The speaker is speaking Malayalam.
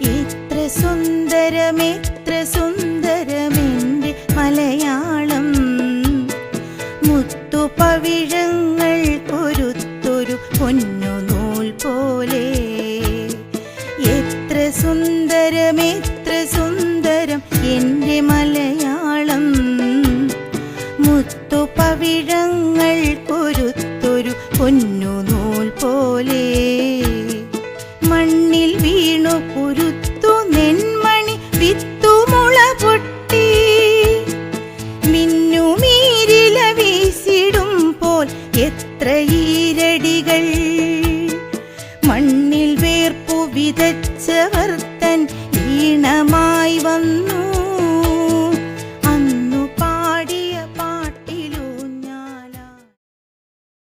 എത്ര സുന്ദരം എത്ര സുന്ദരമെന്റെ മലയാളം. മുത്തുപവിഴങ്ങൾ കൊരുത്തൊരു പൊന്നു നൂൽ പോലെ. എത്ര സുന്ദരം എത്ര സുന്ദരം എന്റെ മലയാളം. മുത്തുപവിഴങ്ങൾ കൊരുത്തൊരു പൊന്നു നൂൽ പോലെ. മണ്ണിൽ വീണു കുരുത്തു നെന്മണി വിത്തുമുള പൊട്ടി. മിന്നുമീരില വീശിടും പോൽ എത്ര ഈരടികൾ. മണ്ണിൽ വേർപ്പു വിതച്ചവർ